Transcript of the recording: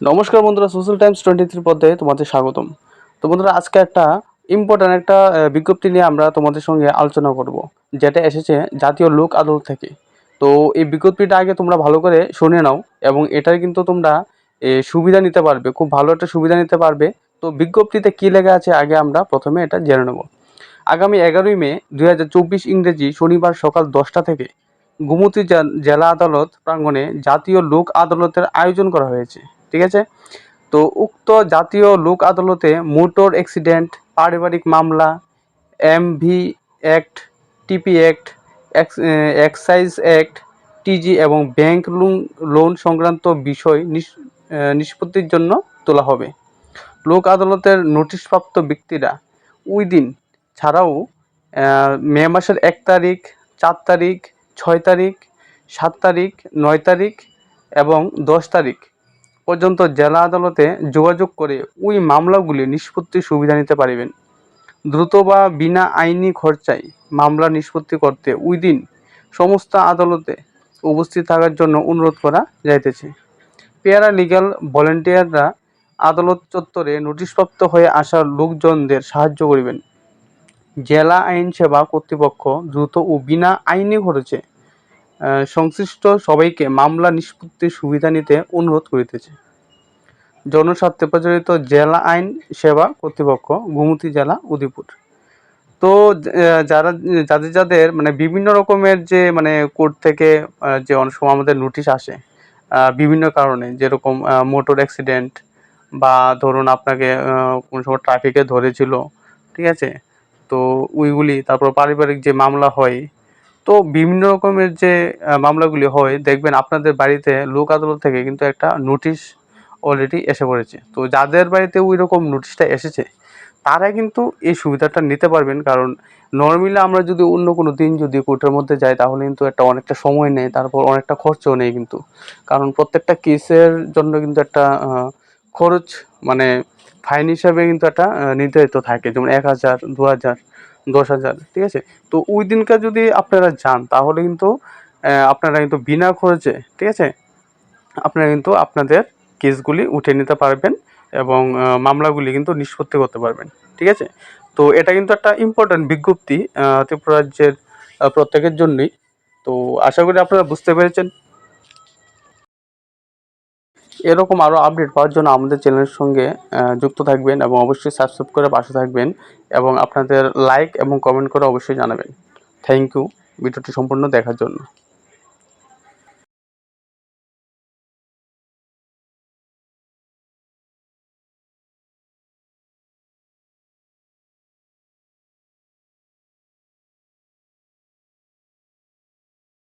নমস্কার বন্ধুরা social Times twenty three পর্দায় তোমাদের স্বাগতম। তো বন্ধুরা, আজকে একটা ইম্পর্ট্যান্ট একটা বিজ্ঞপ্তি নিয়ে আমরা তোমাদের সঙ্গে আলোচনা করব, যেটা এসেছে জাতীয় লোক আদালত থেকে। তো এই বিজ্ঞপ্তিটা আগে তোমরা ভালো করে শুনে নাও এবং এটার কিন্তু তোমরা সুবিধা নিতে পারবে, খুব ভালো একটা সুবিধা নিতে পারবে। তো বিজ্ঞপ্তিতে কী লেখা আছে আগে আমরা প্রথমে এটা জেনে নেব। আগামী এগারোই মে দুই হাজার চব্বিশ ইংরেজি শনিবার সকাল দশটা থেকে গুমতি জেলা আদালত প্রাঙ্গণে জাতীয় লোক আদালতের আয়োজন করা হয়েছে। ঠিক আছে? তো উক্ত জাতীয় লোক আদালতে মোটর অ্যাক্সিডেন্ট, পারিবারিক মামলা MV act TP act excise act TG এবং ব্যাংক লোন লোন সংক্রান্ত বিষয় নিষ্পত্তির জন্য তোলা হবে। লোক আদালতের নোটিশপ্রাপ্ত ব্যক্তিরা ওই দিন ছাড়াও মে মাসের এক তারিখ, চার তারিখ, ছয় তারিখ, সাত তারিখ, নয় তারিখ এবং দশ তারিখ পর্যন্ত জেলা আদালতে যোগাযোগ করে ওই মামলাগুলি নিষ্পত্তির সুবিধা নিতে পারিবেন। দ্রুত বা বিনা আইনি খরচায় মামলা নিষ্পত্তি করতে ওই দিন সমস্ত আদালতে উপস্থিত থাকার জন্য অনুরোধ করা যাইতেছে। পেয়ারা লিগ্যাল ভলেন্টিয়াররা আদালত চত্বরে নোটিশপ্রাপ্ত হয়ে আসা লোকজনদের সাহায্য করিবেন। জেলা আইন সেবা কর্তৃপক্ষ দ্রুত ও বিনা আইনি খরচে সংশ্লিষ্ট সবাইকে মামলা নিষ্পত্তির সুবিধা নিতে অনুরোধ করিতেছে। জনস্বার্থে প্রচলিত জেলা আইন সেবা কর্তৃপক্ষ, গোমতী জেলা উদয়পুর তো যারা, যাদের যাদের মানে বিভিন্ন রকমের যে মানে কোর্ট থেকে যে অনেক সময় আমাদের নোটিশ আসে বিভিন্ন কারণে, যেরকম মোটর অ্যাক্সিডেন্ট বা ধরুন আপনাকে কোনো সময় ট্রাফিকে ধরেছিল, ঠিক আছে? তো ওইগুলি, তারপর পারিবারিক যে মামলা হয় তো বিভিন্ন রকমের যে মামলাগুলি হয়, দেখবেন আপনাদের বাড়িতে লোক আদালত থেকে কিন্তু একটা নোটিশ অলরেডি এসে পড়েছে। তো যাদের বাড়িতে ওই রকম নোটিশটা এসেছে, তারা কিন্তু এই সুবিধাটা নিতে পারবেন। কারণ নর্মালি আমরা যদি অন্য কোনো দিন যদি কোর্টের মধ্যে যাই, তাহলে কিন্তু একটা অনেকটা সময় নেয় তারপর অনেকটা খরচও নেই কিন্তু। কারণ প্রত্যেকটা কেসের জন্য কিন্তু একটা খরচ মানে ফাইন হিসাবে কিন্তু একটা নির্ধারিত থাকে। যেমন এক হাজার, দু হাজার দশ হাজার, ঠিক আছে? তো ওই দিনকার যদি আপনারা যান, তাহলে কিন্তু আপনারা কিন্তু বিনা খরচে, ঠিক আছে? আপনারা কিন্তু আপনাদের কেসগুলি উঠে নিতে পারবেন এবং মামলাগুলি কিন্তু নিষ্পত্তি করতে পারবেন, ঠিক আছে? তো এটা কিন্তু একটা ইম্পর্ট্যান্ট বিজ্ঞপ্তি ত্রিপুরা রাজ্যের প্রত্যেকের জন্যই। তো আশা করি আপনারা বুঝতে পেরেছেন। এরকম আরও আপডেট পাওয়ার জন্য আমাদের চ্যানেলের সঙ্গে যুক্ত থাকবেন এবং অবশ্যই সাবস্ক্রাইব করে পাশে থাকবেন এবং আপনাদের লাইক এবং কমেন্ট করে অবশ্যই জানাবেন। থ্যাংক ইউ ভিডিওটি সম্পূর্ণ দেখার জন্য।